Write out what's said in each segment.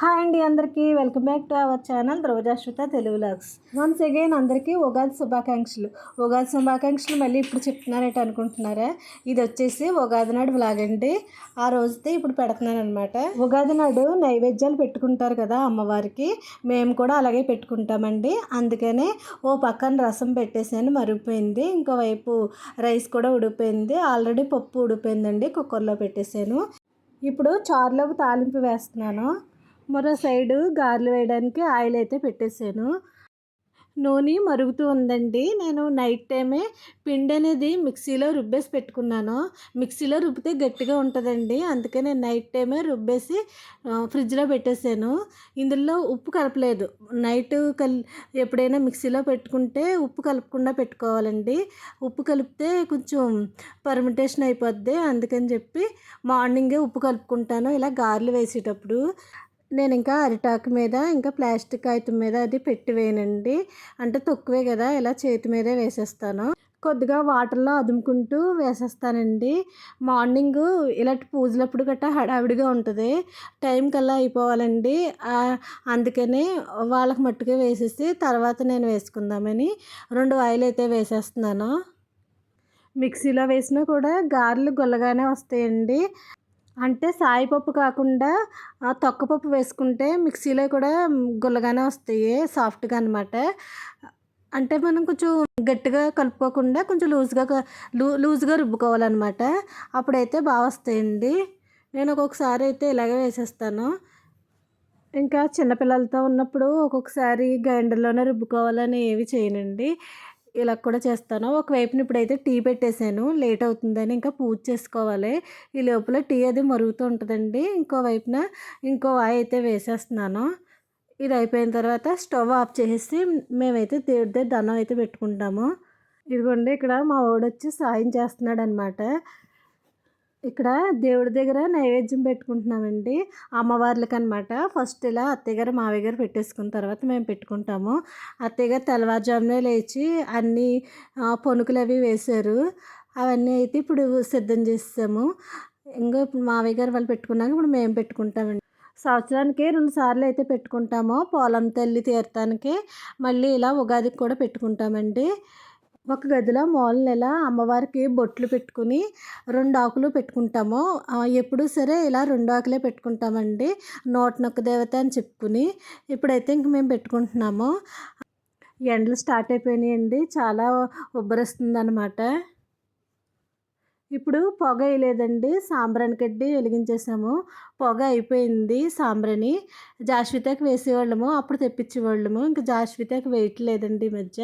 Hi అండి అందరికీ. Welcome back to our channel Rojashruta Telugu vlogs once again అందరికీ ఉగాది శుభాకాంక్షలు. ఉగాది శుభాకాంక్షలు మళ్ళీ ఇప్పుడు చెప్తున్నారట అనుకుంటున్నారా? ఇది వచ్చేసి ఉగాది నాడు వ్లాగ్ అండి. ఆ రోజుతే ఇప్పుడు పెడుతున్నాను అనమాట ఉగాది నాడు నైవేద్యాలు పెట్టుకుంటారు కదా అమ్మవారికి. మేము కూడా అలాగే పెట్టుకుంటామండి. అందుకనే ఓ పక్కన రసం పెట్టేసాను మరిగిపోయింది. ఇంకోవైపు రైస్ కూడా ఉడిపోయింది ఆల్రెడీ పప్పు ఉడిపోయిందండి కుక్కర్లో పెట్టేశాను. ఇప్పుడు చారులోకి తాలింపు వేస్తున్నాను. మరో సైడు గారెలు వేయడానికి ఆయిల్ అయితే పెట్టేశాను నూనె మరుగుతూ ఉందండి. నేను నైట్ టైమే పిండి అనేది మిక్సీలో రుబ్బేసి పెట్టుకున్నాను. మిక్సీలో రుబ్బితే గట్టిగా ఉంటుందండి. అందుకే నేను నైట్ టైమే రుబ్బేసి ఫ్రిడ్జ్లో పెట్టేశాను ఇందులో ఉప్పు కలపలేదు. నైట్ కల్ ఎప్పుడైనా మిక్సీలో పెట్టుకుంటే ఉప్పు కలపకుండా పెట్టుకోవాలండి. ఉప్పు కలిపితే కొంచెం పర్మిటేషన్ అయిపోద్ది. అందుకని చెప్పి మార్నింగే ఉప్పు కలుపుకుంటాను. ఇలా గారెలు వేసేటప్పుడు. నేను ఇంకా అరిటాకు మీద ఇంకా ప్లాస్టిక్ ఐటమ్ మీద అది పెట్టి వేయనండి. అంటే తక్కువే కదా ఇలా చేతి మీదే వేసేస్తాను. కొద్దిగా వాటర్లో అదుముకుంటూ వేసేస్తానండి. మార్నింగ్ ఇలాంటి పూజలప్పుడు గట్టా హడావిడిగా ఉంటుంది. టైం కల్లా అయిపోవాలండి. అందుకనే వాళ్ళకి మట్టుకే వేసేసి తర్వాత నేను వేసుకుందామని రెండు ఆయిల్ అయితే వేసేస్తున్నాను. మిక్సీలో వేసినా కూడా గారెలు గుల్లగానే వస్తాయండి. అంటే సాయిపప్పు కాకుండా తొక్కపప్పు వేసుకుంటే మిక్సీలో కూడా గుల్లగానే వస్తాయి సాఫ్ట్గా అనమాట అంటే మనం కొంచెం గట్టిగా కలుపుకోకుండా కొంచెం లూజ్గా లూ లూజ్గా రుబ్బుకోవాలన్నమాట. అప్పుడైతే బాగా వస్తాయండి. నేను ఒక్కొక్కసారి అయితే ఇలాగే వేసేస్తాను. ఇంకా చిన్నపిల్లలతో ఉన్నప్పుడు ఒక్కొక్కసారి గ్రైండర్లోనే రుబ్బుకోవాలని ఏవి చేయనండి. ఇలా కూడా చేస్తాను. ఒకవైపున ఇప్పుడైతే టీ పెట్టేశాను లేట్ అవుతుందని ఇంకా పూజ చేసుకోవాలి. ఈ లోపల టీ అది మరుగుతూ ఉంటుందండి. ఇంకో వైపున ఇంకో వాయి అయితే వేసేస్తున్నాను. ఇది అయిపోయిన తర్వాత స్టవ్ ఆఫ్ చేసేసి మేమైతే దేవుడి దగ్గర దండం అయితే పెట్టుకుంటాము. ఇదిగోండి ఇక్కడ మా వాడు వచ్చి సాయం చేస్తున్నాడు అనమాట ఇక్కడ దేవుడి దగ్గర నైవేద్యం పెట్టుకుంటున్నామండి. అమ్మవార్లకి అనమాట ఫస్ట్ ఇలా అత్తయ్య మావయ్య గారు పెట్టేసుకున్న తర్వాత మేము పెట్టుకుంటాము. అత్తయ్య గారు తెల్లవారుజామునే లేచి అన్నీ పొనుకులు అవి వేశారు. అవన్నీ అయితే ఇప్పుడు సిద్ధం చేసాము ఇంకా మావయ్య గారు వాళ్ళు పెట్టుకున్నాక ఇప్పుడు మేము పెట్టుకుంటామండి. సంవత్సరానికి రెండు సార్లు అయితే పెట్టుకుంటాము. పొలం తల్లి తీర్థానికి మళ్ళీ ఇలా ఉగాదికి కూడా పెట్టుకుంటామండి. ఒక గదిలో మూల నెల అమ్మవారికి బొట్లు పెట్టుకుని రెండు ఆకులు పెట్టుకుంటాము. ఎప్పుడు సరే ఇలా రెండు ఆకులే పెట్టుకుంటామండి. నూట నొక్క దేవత అని చెప్పుకుని ఇప్పుడైతే ఇంక మేము పెట్టుకుంటున్నాము. ఎండలు స్టార్ట్ అయిపోయినాయండి. చాలా ఉబ్బరిస్తుంది అనమాట ఇప్పుడు పొగ వేయలేదండి. సాంబ్రాణి కడ్డి వెలిగించేసాము. పొగ అయిపోయింది సాంబ్రాణి. జాస్వితకి వేసేవాళ్ళము అప్పుడు తెప్పించేవాళ్ళము. ఇంకా జాస్వితకి వేయట్లేదండి ఈ మధ్య.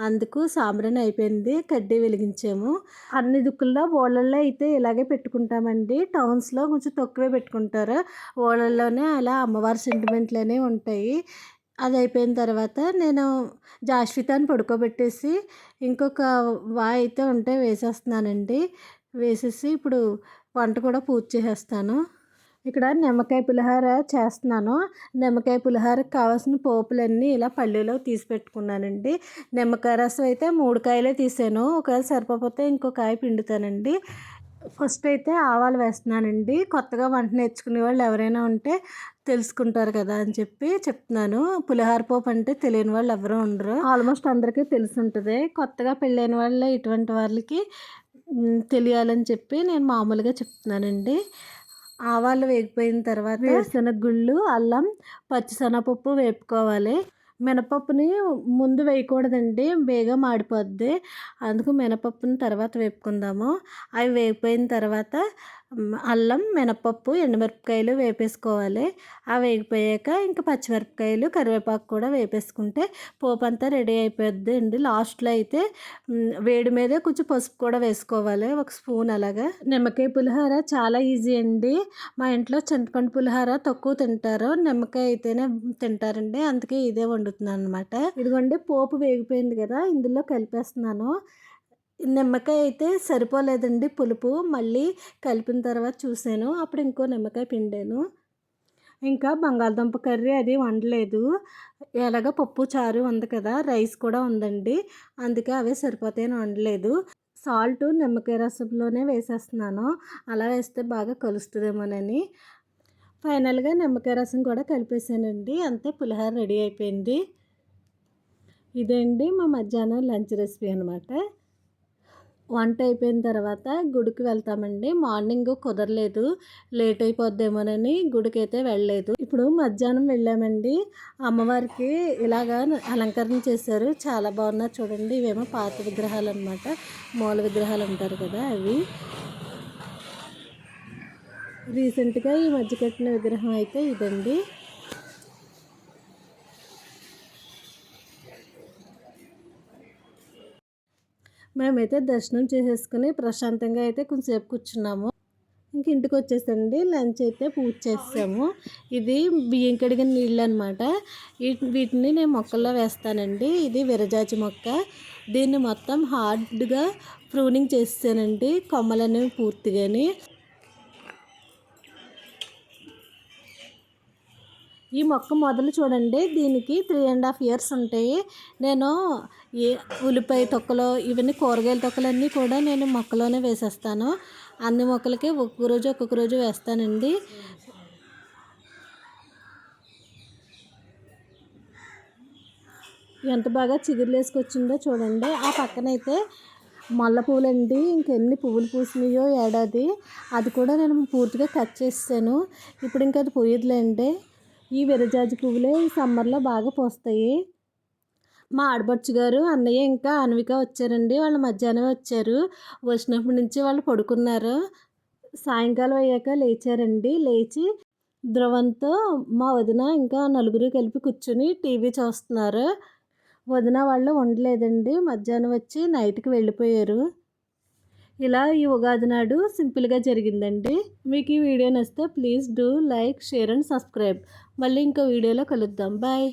అందుకు సాంబ్రాణి అయిపోయింది కడ్డీ వెలిగించాము. అన్ని దుక్కుల్లో ఓళ్ళల్లో అయితే ఇలాగే పెట్టుకుంటామండి. టౌన్స్లో కొంచెం తక్కువే పెట్టుకుంటారు. ఓళ్ళల్లోనే అలా అమ్మవారి సెంటిమెంట్లనే ఉంటాయి. అది అయిపోయిన తర్వాత నేను జాస్వితాన్ని పడుకోబెట్టేసి ఇంకొక వా అయితే ఉంటే వేసేస్తున్నానండి. వేసేసి ఇప్పుడు వంట కూడా పూర్తి చేసేస్తాను. ఇక్కడ నిమ్మకాయ పులిహార చేస్తున్నాను. నిమ్మకాయ పులిహారకు కావాల్సిన పోపులన్నీ ఇలా పళ్ళులో తీసి పెట్టుకున్నానండి. నిమ్మకాయ రసం అయితే మూడు కాయలే తీసాను. ఒకవేళ సరిపోతే ఇంకో కాయ పిండుతానండి. ఫస్ట్ అయితే ఆవాలు వేస్తున్నానండి. కొత్తగా వంట నేర్చుకునే వాళ్ళు ఎవరైనా ఉంటే తెలుసుకుంటారు కదా అని చెప్పి చెప్తున్నాను. పులిహార పోపు అంటే తెలియని వాళ్ళు ఎవరూ ఉండరు. ఆల్మోస్ట్ అందరికీ తెలిసి ఉంటుంది కొత్తగా పెళ్ళైన వాళ్ళు ఇటువంటి వాళ్ళకి తెలియాలని చెప్పి నేను మామూలుగా చెప్తున్నానండి. ఆవాలు వేగిపోయిన తర్వాత శనగగుళ్ళు అల్లం పచ్చిశనగపప్పు వేపుకోవాలి. మినపప్పుని ముందు వేయకూడదండి బేగం మాడిపోద్ది అందుకు మినపప్పుని తర్వాత వేపుకుందాము. అవి వేగిపోయిన తర్వాత అల్లం మినపప్పు ఎండుమిరపకాయలు వేపేసుకోవాలి. అవి వేగిపోయాక ఇంకా పచ్చిమిరపకాయలు కరివేపాకు కూడా వేపేసుకుంటే పోపు అంతా రెడీ అయిపోద్ది అండి. లాస్ట్లో అయితే వేడి మీద కొంచెం పసుపు కూడా వేసుకోవాలి. ఒక స్పూన్ అలాగా. నిమ్మకాయ పులిహోర చాలా ఈజీ అండి. మా ఇంట్లో చింతపండు పులిహోర తక్కువ తింటారు. నిమ్మకాయ అయితేనే తింటారండి. అందుకే ఇదే వండుతున్నాను అనమాట ఇదిగోండి పోపు వేగిపోయింది కదా ఇందులో కలిపేస్తున్నాను. నిమ్మకాయ అయితే సరిపోలేదండి పులుపు. మళ్ళీ కలిపిన తర్వాత చూసాను అప్పుడు ఇంకో నిమ్మకాయ పిండాను. ఇంకా బంగాళదుంప కర్రీ అది వండలేదు. ఎలాగ పప్పు చారు ఉంది కదా రైస్ కూడా ఉందండి. అందుకే అవే సరిపోతాయని వండలేదు. సాల్ట్ నిమ్మకాయ రసంలోనే వేసేస్తున్నాను. అలా వేస్తే బాగా కలుస్తుందేమోనని. ఫైనల్గా నిమ్మకాయ రసం కూడా కలిపేసానండి. అంతే పులిహోర రెడీ అయిపోయింది. ఇదండి మా మధ్యాహ్నం లంచ్ రెసిపీ అనమాట వంట అయిపోయిన తర్వాత గుడికి వెళ్తామండి. మార్నింగ్ కుదరలేదు. లేట్ అయిపోద్దేమోనని గుడికి అయితే వెళ్ళలేదు. ఇప్పుడు మధ్యాహ్నం వెళ్ళామండి. అమ్మవారికి ఇలాగా అలంకరణ చేశారు. చాలా బాగున్నారు చూడండి. ఇవేమో పాత విగ్రహాలు అనమాట మూల విగ్రహాలు అంటారు కదా అవి. రీసెంట్గా ఈ మధ్య కట్టిన విగ్రహం అయితే ఇదండి. మేమైతే దర్శనం చేసేసుకుని ప్రశాంతంగా అయితే కొంచెంసేపు కూర్చున్నాము. ఇంక ఇంటికి వచ్చేసండి. లంచ్ అయితే పూజ చేసాము. ఇది బియ్యం కడిగిన నీళ్ళు అనమాట వీటిని నేను మొక్కల్లో వేస్తానండి. ఇది విరజాచి మొక్క. దీన్ని మొత్తం హార్డ్గా ప్రూనింగ్ చేసానండి కొమ్మలనేవి పూర్తిగాని. ఈ మొక్క మొదలు చూడండి. దీనికి త్రీ అండ్ హాఫ్ ఇయర్స్ ఉంటాయి. నేను ఏ ఉల్లిపాయ తొక్కలు ఇవన్నీ కూరగాయల తొక్కలన్నీ కూడా నేను మొక్కలోనే వేసేస్తాను. అన్ని మొక్కలకి ఒక్కొక్క రోజు ఒక్కొక్క రోజు వేస్తానండి. ఎంత బాగా చిగురులేసుకొచ్చిందో చూడండి. ఆ పక్కనైతే మల్లె పువ్వులండి ఇంకెన్ని పువ్వులు పూసినాయో ఏడాది. అది కూడా నేను పూర్తిగా కట్ చేసాను ఇప్పుడు ఇంకా అది పోయేదిలేండి. ఈ విరజాజి పువ్వులే ఈ సమ్మర్లో బాగా పూస్తాయి. మా ఆడపడుచు గారు అన్నయ్య ఇంకా అన్విక వచ్చారండి. వాళ్ళు మధ్యాహ్నం వచ్చారు. వచ్చినప్పటి నుంచి వాళ్ళు పడుకున్నారు. సాయంకాలం అయ్యాక లేచారండి. లేచి ధ్రువంతో మా వదిన ఇంకా నలుగురు కలిపి కూర్చుని టీవీ చూస్తున్నారు. వదిన వాళ్ళు ఉండలేదండి. మధ్యాహ్నం వచ్చి నైట్కి వెళ్ళిపోయారు. ఇలా ఈ ఉగాది నాడు సింపుల్గా జరిగిందండి. మీకు ఈ వీడియో నచ్చితే please do like share and subscribe. మళ్ళీ ఇంకో వీడియోలో కలుద్దాం. బాయ్.